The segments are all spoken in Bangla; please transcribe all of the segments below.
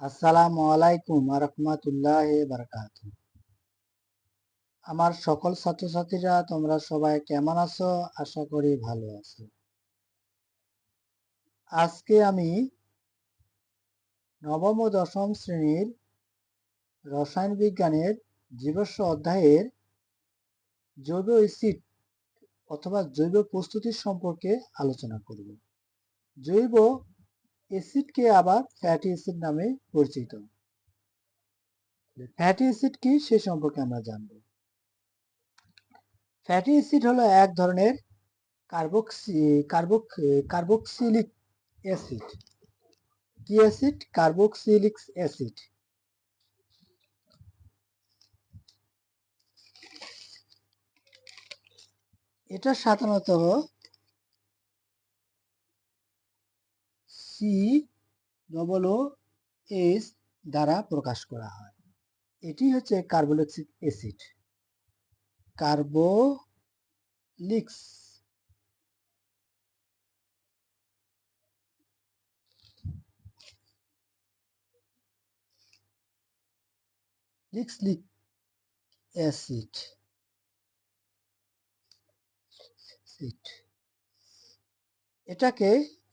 আসসালামু আলাইকুম রহমতুল্লাহ বারকাত আমার সকল ছাত্রছাত্রীরা, তোমরা সবাই কেমন আছো? আশা করি ভালো আছো। আজকে আমি নবম ও দশম শ্রেণির রসায়ন বিজ্ঞানের জীবস্ব অধ্যায়ের জৈব এসিড অথবা জৈব প্রস্তুতির সম্পর্কে আলোচনা করব। জৈব অ্যাসিডকে আবার ফ্যাটি অ্যাসিড নামে পরিচিত। ফ্যাটি অ্যাসিড কি সে সম্পর্কে আমরা জানব। ফ্যাটি অ্যাসিড হলো এক ধরনের কার্বক্সি কার্বক কার্বক্সিলিক অ্যাসিড কি অ্যাসিড কার্বক্সিলিক অ্যাসিড এটা সাধারণত সি ডবল ও এস দ্বারা প্রকাশ করা হয়। এটি হচ্ছে কার্বোলিক অ্যাসিড কার্বোলিক্স লিক্সলিক অ্যাসিড এটাকে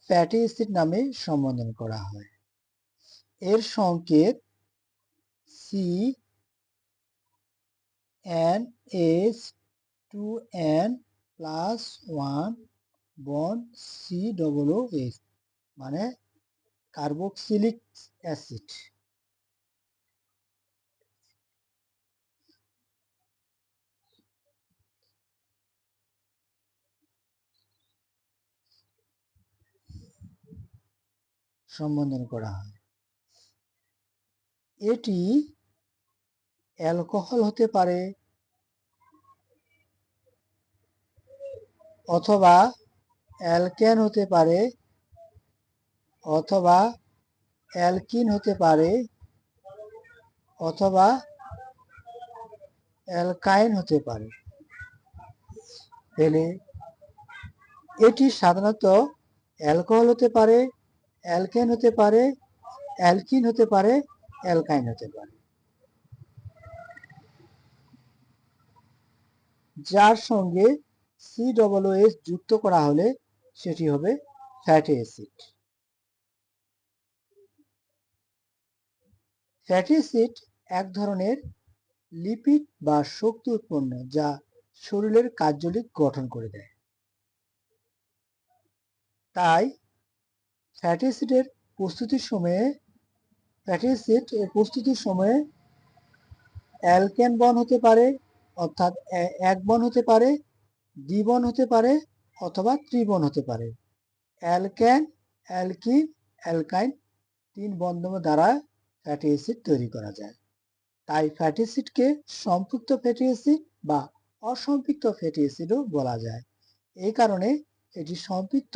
ফ্যাটি অ্যাসিড নামে সম্বোধন করা হয়। এর সংকেত C N S two N plus one বন সি ডবল ও এস মানে কার্বক্সিলিক অ্যাসিড সম্বোধন করা হয়। এটি অ্যালকোহল হতে পারে অথবা অ্যালকেন হতে পারে অথবা অ্যালকিন হতে পারে অথবা অ্যালকাইন হতে পারে। এটি সাধারণত অ্যালকোহল হতে পারে অ্যালকেন হতে পারে, অ্যালকিন হতে পারে, অ্যালকাইন হতে পারে। যার সঙ্গে সি ডবল এস যুক্ত করা হলে সেটি হবে ফ্যাটি অ্যাসিড। ফ্যাটি অ্যাসিড এক ধরনের লিপিড বা শক্তি উৎপন্ন যা শরীরের কার্যলিক গঠন করে দেয়। তাই ফ্যাটি অ্যাসিডের প্রস্তুতির সময়ে ফ্যাটি অ্যাসিড প্রস্তুতির সময়ে অ্যালকেন বন হতে পারে, অর্থাৎ এক বন হতে পারে দ্বিবন হতে পারে, অথবা ত্রিবন হতে পারে। অ্যালকেন অ্যালকিন অ্যালকাইন তিন বন্ধন দ্বারা ফ্যাটি অ্যাসিড তৈরি করা যায়। তাই ফ্যাটি অ্যাসিডকে সম্পৃক্ত ফ্যাটি অ্যাসিড বা অসম্পৃক্ত ফ্যাটি অ্যাসিডও বলা যায়। এই কারণে এটি সম্পৃক্ত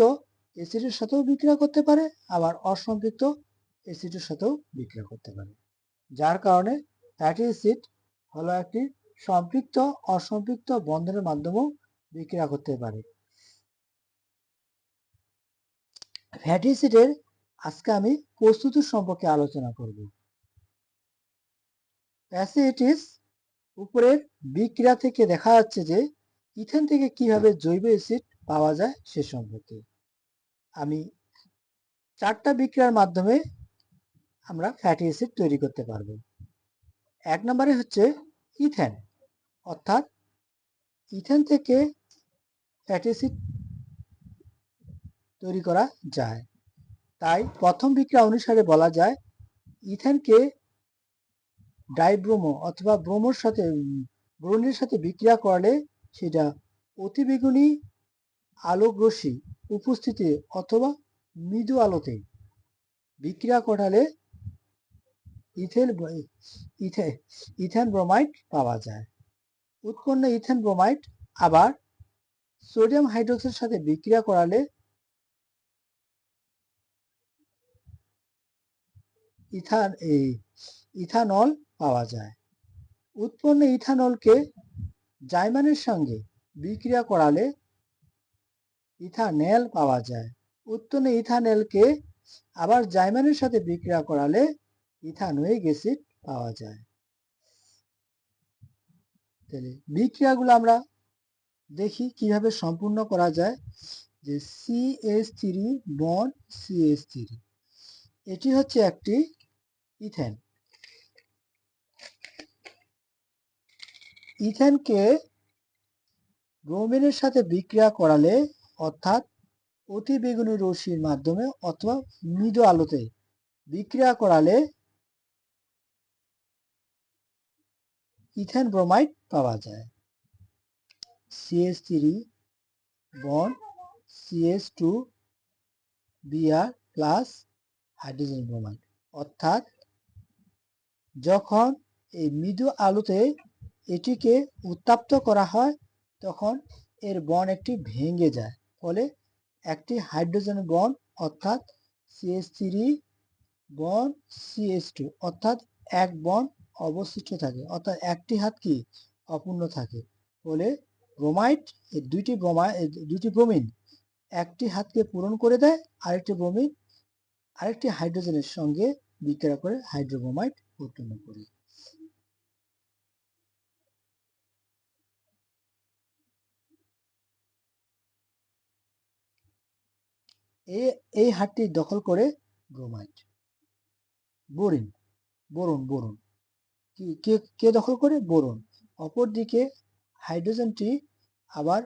অ্যাসিডের সাথেও বিক্রিয়া করতে পারে, আবার অসম্পৃক্ত অ্যাসিডের সাথেও বিক্রিয়া করতে পারে। যার কারণে ফ্যাটি অ্যাসিড হলো একটি সম্পৃক্ত, অসম্পৃক্ত বন্ধনের মাধ্যমেও বিক্রিয়া করতে পারে। ফ্যাটি অ্যাসিডের আজকে আমি প্রস্তুতির সম্পর্কে আলোচনা করব। অ্যাসিডিস উপরের বিক্রিয়া থেকে দেখা যাচ্ছে যে ইথেন থেকে কীভাবে জৈব অ্যাসিড পাওয়া যায় সে সম্পর্কে। আমি চারটা বিক্রিয়ার মাধ্যমে আমরা ফ্যাটি অ্যাসিড তৈরি করতে পারব। এক নম্বরে হচ্ছে ইথেন। অর্থাৎ ইথেন থেকে ফ্যাটি অ্যাসিড তৈরি করা যায়। তাই প্রথম বিক্রিয়া অনুসারে বলা যায় ইথেনকে ডাইব্রোমো অথবা ব্রোমোর সাথে, ব্রোনের সাথে বিক্রিয়া করলে সেটা অতিবেগুনি আলোক রশ্মি উপস্থিতি অথবা মৃদু আলোতে। বিক্রিয়া ঘটালে ইথেল ইথেন ব্রোমাইড পাওয়া যায়। উৎপন্ন ইথেন ব্রোমাইড আবার সোডিয়াম হাইড্রোক্সের সাথে বিক্রিয়া করালে ইথান এই ইথানল পাওয়া যায়। উৎপন্ন ইথানলকে জাইমানের সঙ্গে বিক্রিয়া করালে ইথানেল পাওয়া যায়। উৎপন্ন ইথানেলকে আবার জাইমানের সাথে বিক্রিয়া করালে ইথানোয়িক অ্যাসিড পাওয়া যায়। তাহলে বিক্রিয়াগুলো আমরা দেখি কীভাবে সম্পূর্ণ করা যায়। যে CS three bond CS three এটি হচ্ছে একটি ইথেন। ইথেনকে ব্রোমিনের সাথে বিক্রিয়া করালে অর্থাৎ অতি বেগুনি রশ্মির মাধ্যমে অথবা মৃদু আলোতে বিক্রিয়া করালে ইথেন ব্রোমাইড পাওয়া যায়। CS three bond CS two BR plus hydrogen bromide অর্থাৎ যখন এই মৃদু আলোতে এটিকে উত্তাপ্ত করা হয়, তখন এর বন একটি ভেঙে যায়। ফলে একটি হাইড্রোজেন বন অর্থাৎ CS three bond CS two অর্থাৎ এক বন অবশিষ্ট থাকে। অর্থাৎ একটি হাত কি? অপূর্ণ থাকে। ফলে ব্রোমাইড এই দুইটি ব্রোমা দুইটি ব্রোমিন একটি হাতকে পূরণ করে দেয়, আরেকটি ব্রোমিন আরেকটি হাইড্রোজেনের সঙ্গে বিক্রিয়া করে হাইড্রোব্রোমাইড উৎপন্ন করে। এই হাতটি দখল করে ব্রোমাইড বোরিন বোরন বোরন কে কে দখল করে? বোরন অপরদিকে হাইড্রোজেনটি আবার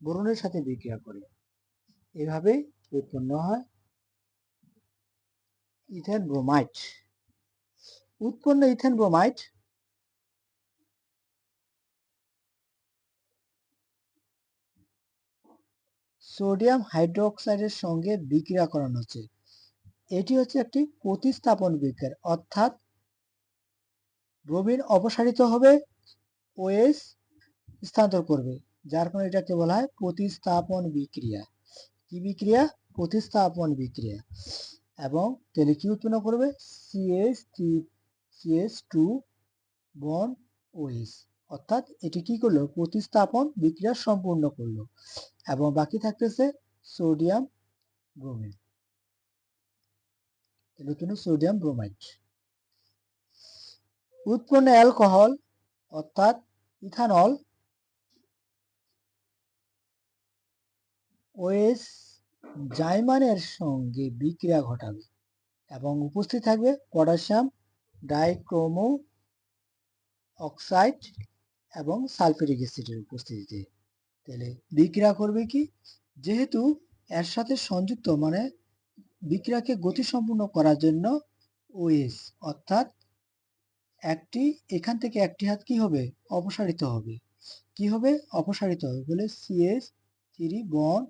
বোরনের সাথে বিক্রিয়া করে। এভাবে উৎপন্ন হয় ইথেন ব্রোমাইড উৎপন্ন ইথেন ব্রোমাইড সোডিয়াম হাইড্রোক্সাইডের সঙ্গে বিক্রিয়া করানো হচ্ছে। এটি হচ্ছে একটি প্রতিস্থাপন বিক্রিয়া, অর্থাৎ ব্রোমিন অপসারিত হবে ওএস স্থানান্তর করবে, যার কারণে এটাকে বলা হয় প্রতিস্থাপন বিক্রিয়া। কি বিক্রিয়া? প্রতিস্থাপন বিক্রিয়া। এবং তেলে কি উৎপন্ন করবে? CS CS two bond OS অর্থাৎ এটি কি করল? প্রতিস্থাপন বিক্রিয়া সম্পূর্ণ করল। এবং বাকি থাকতেছে সোডিয়াম ব্রোমিন তাহলে সোডিয়াম ব্রোমাইড। উৎপন্ন অ্যালকোহল অর্থাৎ ইথানল, ওএস জাইমানের সঙ্গে বিক্রিয়া ঘটাবে। এবং উপস্থিত থাকবে পটাশিয়াম ডাইক্রোমো অক্সাইড এবং সালফেরিক অ্যাসিডের উপস্থিতিতে। তাহলে বিক্রিয়া করবে কি? যেহেতু এর সাথে সংযুক্ত মানে বিক্রিয়াকে গতিসম্পন্ন করার জন্য ওএস অর্থাৎ একটি, এখান থেকে একটি হাত কি হবে? অপসারিত হবে। কি হবে? অপসারিত হবে। বলে সিএস থ্রি বন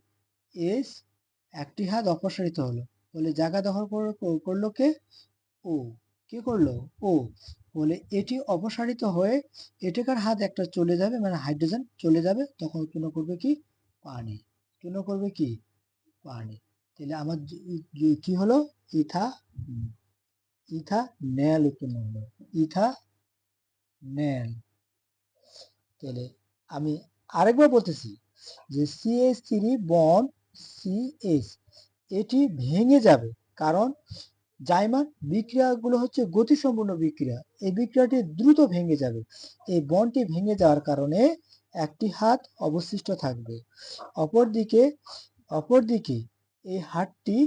এস একটি হাত অপসারিত হলো। বলে জায়গা দখল করল কে? ও কে করল? ও বলে এটি অপসারিত হয়ে এটাকার হাত একটা চলে যাবে মানে হাইড্রোজেন চলে যাবে, তখন উৎপন্ন করবে কি? পানি। উৎপন্ন করবে কি? পানি। তাহলে আমার কি হলো? ইথা ইথা নেল উৎপন্ন হলো ইথা নেল। তাহলে আমি আরেকবার বলতেছি যে সিএস থ্রি বন সিএস এটি ভেঙে যাবে, কারণ জাইমান বিক্রিয়াগুলো হচ্ছে গতিসম্পন্ন বিক্রিয়া। এই বিক্রিয়াটি দ্রুত ভেঙে যাবে। এই বনটি ভেঙে যাওয়ার কারণে একটি হাত অবশিষ্ট থাকবে। অপরদিকে অপরদিকে এই হাতটি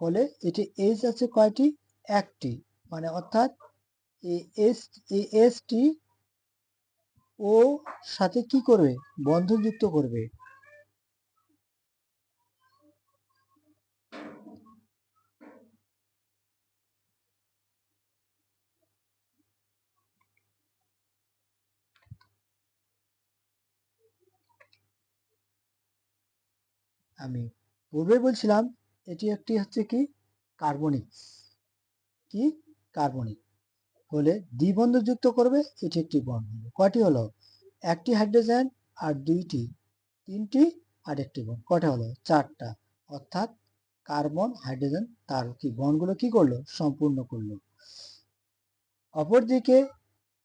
হলে এটি এস আছে কয়টি? একটি। মানে অর্থাৎ এস এসটি ও সাথে কি করবে? বন্ধনযুক্ত করবে। আমি। পূর্বে বলছিলাম, এটি একটি হচ্ছে কি? কার্বনিক। কি? কার্বনিক। হলে দ্বিবন্ধ যুক্ত করবে, এটি একটি বন্ড হবে কয়টি হলো? একটি হাইড্রোজেন আর দুইটি, তিনটি আর একটি বন কটা হলো? চারটা। অর্থাৎ কার্বন, হাইড্রোজেন, তার কি বনগুলো কি করল? সম্পূর্ণ করল। অপরদিকে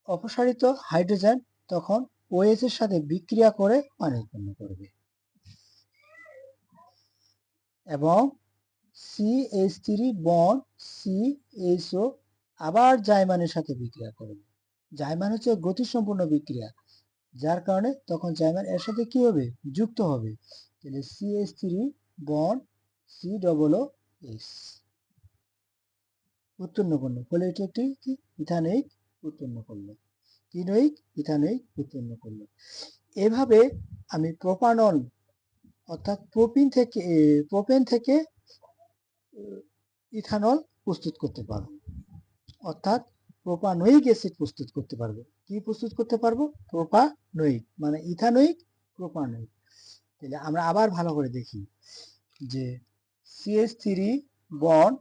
অপসারিত হাইড্রোজেন তখন ওএস এর সাথে বিক্রিয়া করে পানি উৎপন্ন করবে। এবং C H three bond C HO আবার জাইমানের সাথে বিক্রিয়া করবে। জাইমান হচ্ছে গতিসম্পন্ন বিক্রিয়া। যার কারণে তখন জাইমান এর সাথে কি হবে? যুক্ত হবে। তাহলে C H three bond C double O S উৎপন্ন করল ফলে এটি একটি ইথানিক উৎপন্ন করল কিনোইক ইথানোইক উৎপন্ন করল এভাবে আমি প্রোপানল অর্থাৎ প্রোপিন থেকে প্রোপেন থেকে ইথানল প্রস্তুত করতে পারব। অর্থাৎ প্রোপানোইক অ্যাসিড প্রস্তুত করতে পারব। কি প্রস্তুত করতে পারব? প্রোপানোইক মানে ইথানোইক প্রোপানোইক তাহলে আমরা আবার ভালো করে দেখি যে CS three bond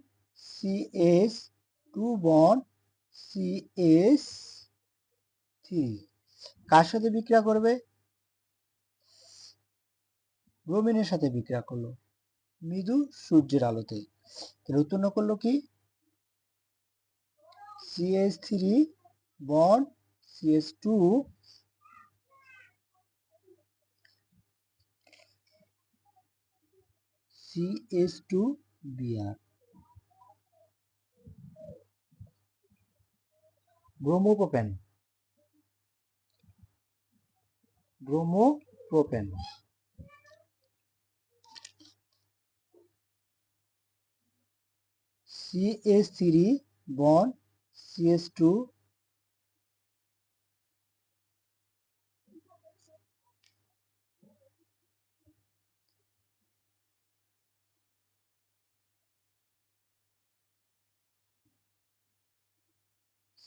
CS two bond CS three কার সাথে বিক্রিয়া করবে? ব্রোমিনের সাথে বিক্রিয়া করল। মৃদু সূর্যের আলোতে। তাহলে উৎপন্ন করল কি? CS three bond CS two CS two BR bromopropane. Bromopropane. CS three bond CS two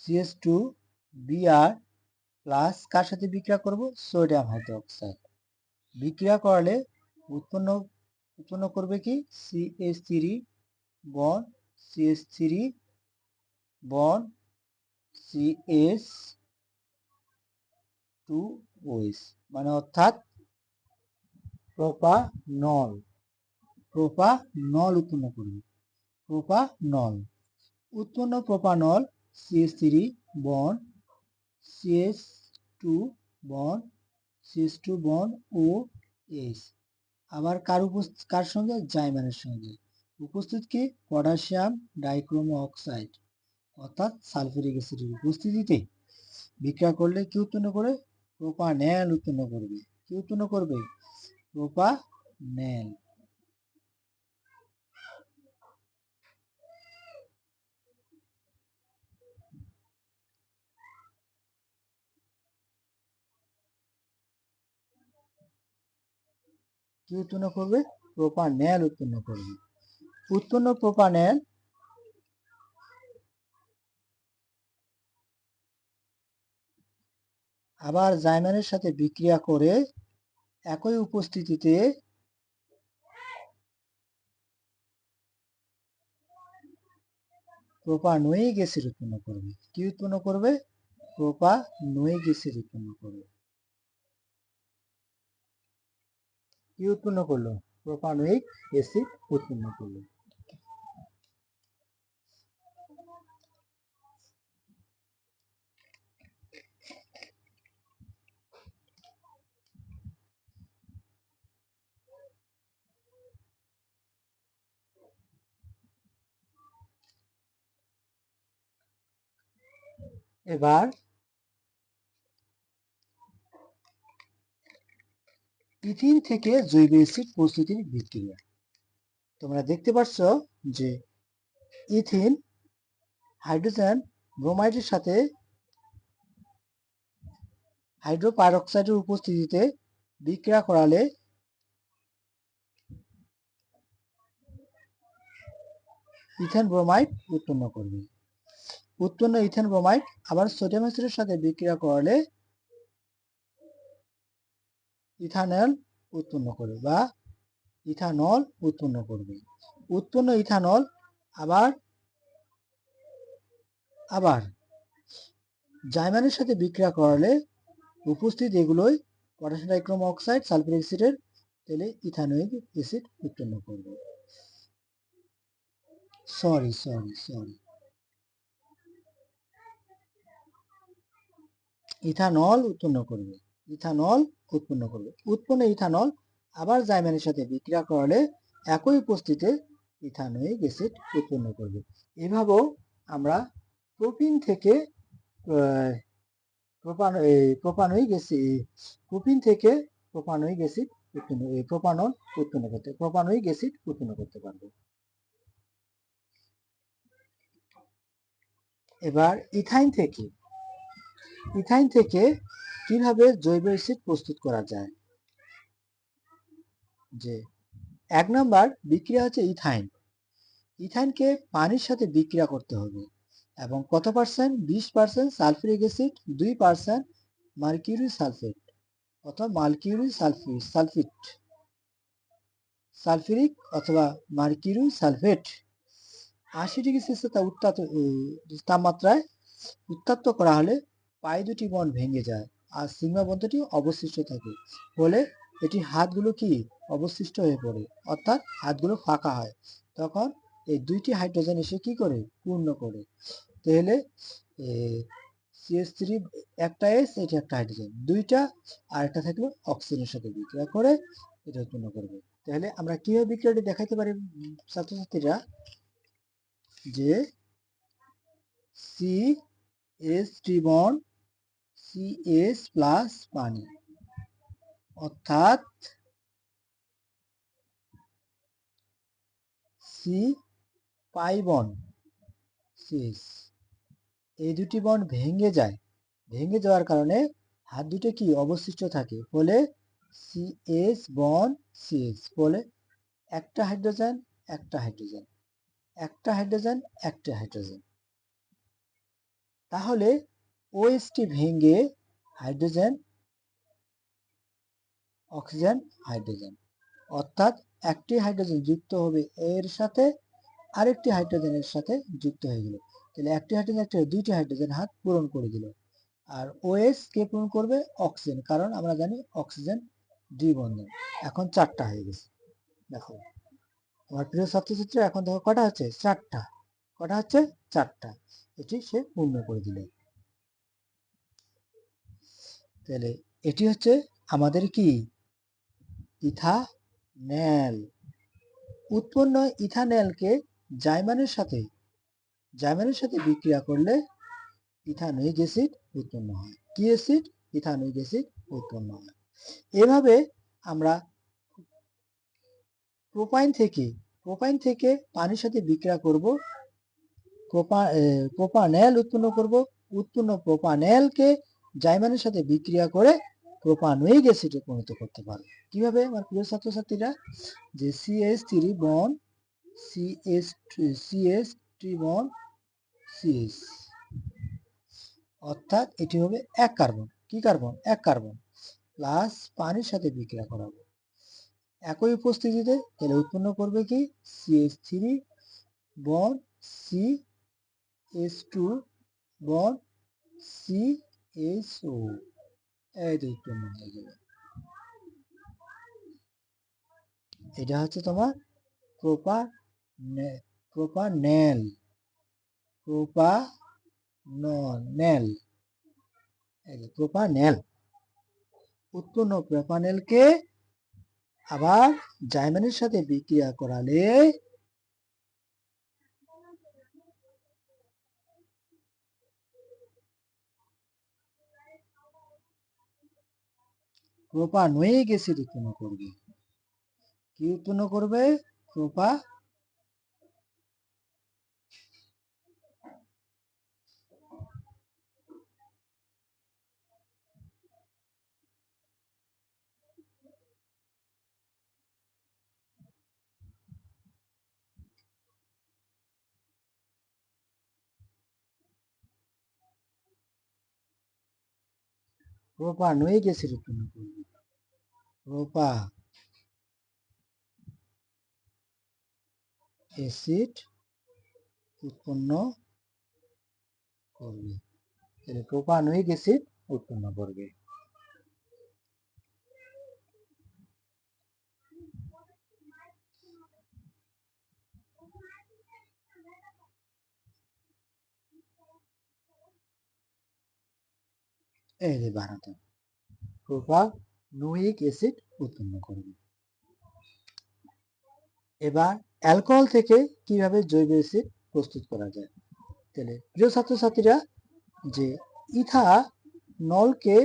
CS two BR plus কার সাথে বিক্রিয়া করব? Sodium hydroxide. বিক্রিয়া করলে উৎপন্ন উৎপন্ন করবে কি? CS three bond CS three, bond CS two OS মানে অর্থাৎ প্রোপানল প্রোপানল উৎপন্ন করবে, প্রোপানল। উৎপন্ন propanol CS three, bond CS two, bond CS two, bond, O, S. আবার কার উপস্থিত, কার সঙ্গে? জাইমানের সঙ্গে। উপস্থিত কি পটাশিয়াম ডাইক্রোমো অক্সাইড অর্থাৎ সালফিউরিক অ্যাসিডের উপস্থিতিতে। বিক্রিয়া করলে কি উৎপন্ন করে প্রোপানেল উৎপন্ন করবে। কি উৎপন্ন করবে? প্রোপানেল। কি উৎপন্ন করবে? প্রোপা প্রোপানেল উৎপন্ন করবে। উৎপন্ন প্রোপানেল আবার জাইমানের সাথে বিক্রিয়া করে একই উপস্থিতিতে প্রোপানোয়িক অ্যাসিড উৎপন্ন করবে। কি উৎপন্ন করবে? প্রোপানোয়িক অ্যাসিড উৎপন্ন করবে। কি উৎপন্ন করল? প্রোপানোয়িক অ্যাসিড উৎপন্ন করল। এবার ইথিন থেকে জৈব অ্যাসিড প্রস্তুতির বিক্রিয়া। তোমরা দেখতে পাচ্ছ যে ইথিন, হাইড্রোজেন, ব্রোমাইডের সাথে হাইড্রোপারক্সাইডের উপস্থিতিতে বিক্রিয়া করালে ইথেন ব্রোমাইড উৎপন্ন করবে। উৎপন্ন ইথেন ব্রোমাইড আবার সোডিয়াম অ্যাসিডের সাথে বিক্রিয়া করলে ইথানল উৎপন্ন করবে বা ইথানল উৎপন্ন করবে। উৎপন্ন ইথানল আবার আবার জাইমানের সাথে বিক্রিয়া করালে উপস্থিত এগুলোই পটাশিয়াম ডাইক্রোম অক্সাইড সালফিউরিক অ্যাসিডের তেলে ইথানোয়িক অ্যাসিড উৎপন্ন করবে। Sorry sorry sorry. ইথানল উৎপন্ন করবে। ইথানল উৎপন্ন করবে। উৎপন্ন ইথানল আবার জাইমানের সাথে বিক্রিয়া করালে একই উপস্থিতিতে ইথানোয়িক অ্যাসিড উৎপন্ন করবে। এভাবেও আমরা প্রোপিন থেকে প্রোপান প্রোপানোয়িক অ্যাসিড প্রোপিন থেকে প্রোপানোয়িক অ্যাসিড উৎপন্ন, এই প্রোপানল উৎপন্ন করতে, প্রোপানোয়িক অ্যাসিড উৎপন্ন করতে পারব। এবার ইথাইন থেকে ইথাইন থেকে কীভাবে জৈব অ্যাসিড প্রস্তুত করা যায়? যে, এক নাম্বার বিক্রিয়া হচ্ছে ইথাইন। ইথাইনকে পানির সাথে বিক্রিয়া করতে হবে এবং কত পার্সেন্ট? বিশ পার্সেন্ট সালফিউরিক অ্যাসিড, দুই পার্সেন্ট মার্কিউরি সালফেট, অথবা মার্কিউরি সালফিট সালফিট সালফিউরিক অথবা মার্কিউরি সালফেট। আশি ডিগ্রি সেলসিয়াস উত্তাপ তাপমাত্রায় উত্তপ্ত করা হলে পাই দুটি বন ভেঙে যায় আর সিগমা অবশিষ্ট থাকে। ফলে এটি হাতগুলো কি? অবশিষ্ট হয়ে পড়ে। অর্থাৎ হাতগুলো ফাঁকা হয়। তখন এই দুইটি হাইড্রোজেন এসে কি করে? পূর্ণ করে। তাহলে সিএস থ্রি একটা এস এটি একটা হাইড্রোজেন। দুইটা আর একটা থাকল অক্সিজেনের সাথে। বিক্রিয়া করে এটা উৎপন্ন করবে। তাহলে আমরা কীভাবে বিক্রিয়াটি দেখাইতে পারি ছাত্রছাত্রীরা? যে C S C S plus পানি। অর্থাৎ সি পাই বন সিএস এই দুটি বন্ড ভেঙে যায়। ভেঙে যাওয়ার কারণে হাত দুটো কি অবশিষ্ট থাকে? ফলে সিএস বন সিএস ফলে একটা হাইড্রোজেন একটা হাইড্রোজেন। একটা হাইড্রোজেন একটা হাইড্রোজেন। তাহলে ওএসটি ভেঙে হাইড্রোজেন অক্সিজেন হাইড্রোজেন অর্থাৎ একটি হাইড্রোজেন যুক্ত হবে এর সাথে, আরেকটি হাইড্রোজেনের সাথে যুক্ত হয়ে গেল। তাহলে একটি হাইড্রোজেন একটা দুইটি হাইড্রোজেন হাত পূরণ করে দিল। আর ওএস কে পূরণ করবে অক্সিজেন কারণ আমরা জানি অক্সিজেন দ্বিবন্ধন। এখন চারটা হয়ে গেছে। দেখো, আমার প্রিয় ছাত্রছাত্রী, এখন দেখো কটা হচ্ছে? চারটা। কটা হচ্ছে? চারটা। এটি সে পূর্ণ করে দিল। তাহলে এটি হচ্ছে আমাদের কি? ইথানেল। উৎপন্ন ইথানেলকে জাইমানের সাথে জাইমানের সাথে বিক্রিয়া করলে ইথানোয়িক অ্যাসিড উৎপন্ন হয়। কি অ্যাসিড? ইথানোয়িক অ্যাসিড উৎপন্ন হয়। এভাবে আমরা প্রোপাইন থেকে প্রোপাইন থেকে পানির সাথে বিক্রিয়া করব, প্রোপা প্রোপানেল উৎপন্ন করব, উৎপন্ন প্রোপানেলকে জাইমানের সাথে বিক্রিয়া করে প্রোপানোয়িক অ্যাসিডে পরিণত করতে পারব। কীভাবে? আমার প্রিয় ছাত্রছাত্রীরা, যে CS three bond CS CS three bond CS অর্থাৎ এটি হবে এক কার্বন। কি কার্বন? এক কার্বন। প্লাস পানির সাথে বিক্রিয়া করাবো একই উপস্থিতিতে তাহলে উৎপন্ন করবে কি? CS three bond C S two bond C O এই তো উৎপন্ন হয়ে গেল এটা হচ্ছে তোমার প্রোপা প্রোপানেল প্রোপানেল প্রোপানেল উৎপন্ন প্রোপানেলকে আবার জাইমানের সাথে বিক্রিয়া করালে প্রোপানোয়িক রে কেন করবে কি উৎপন্ন করবে প্রোপা প্রোপানোয়িক নয়ে উৎপন্ন করবে প্রোপা অ্যাসিড উৎপন্ন করবে। তাহলে নয়ে অ্যাসিড উৎপন্ন করবে। এই যে বানাতে প্রোপানোয়িক অ্যাসিড উৎপন্ন করবে। এবার অ্যালকোহল থেকে কীভাবে জৈব অ্যাসিড প্রস্তুত করা যায়? তাহলে প্রিয় ছাত্রছাত্রীরা, যে ইথা নলকে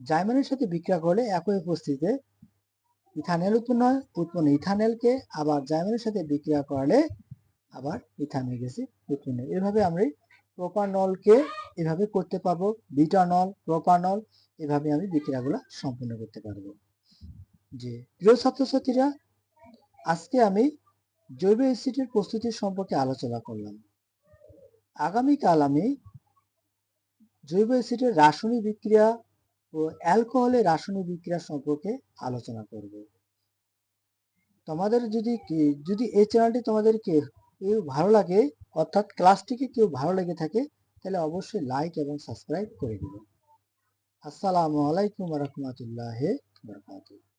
জাইমানের সাথে বিক্রিয়া করলে একই উপস্থিতিতে ইথানেল উৎপন্ন হয়। উৎপন্ন ইথানেলকে আবার জাইমানের সাথে বিক্রিয়া করলে আবার ইথামিক অ্যাসিড উৎপন্ন এভাবে আমরা প্রোপানলকে এভাবে করতে পারব। বিটানল প্রোপানল এভাবে আমি বিক্রিয়াগুলো সম্পূর্ণ করতে পারব। যে প্রিয় ছাত্রছাত্রীরা, আজকে আমি জৈব অ্যাসিডের প্রস্তুতির সম্পর্কে আলোচনা করলাম। আগামীকাল আমি জৈব অ্যাসিডের রাসায়নিক বিক্রিয়া ও অ্যালকোহলের রাসায়নিক বিক্রিয়া সম্পর্কে আলোচনা করব। তোমাদের যদি যদি এই চ্যানেলটি তোমাদেরকে কেউ ভালো লাগে, অর্থাৎ ক্লাসটিকে কেউ ভালো লেগে থাকে তাহলে অবশ্যই লাইক এবং সাবস্ক্রাইব করে দেবেন। আসসালামু আলাইকুম রহমতুল্লাহ বারকাতুহ।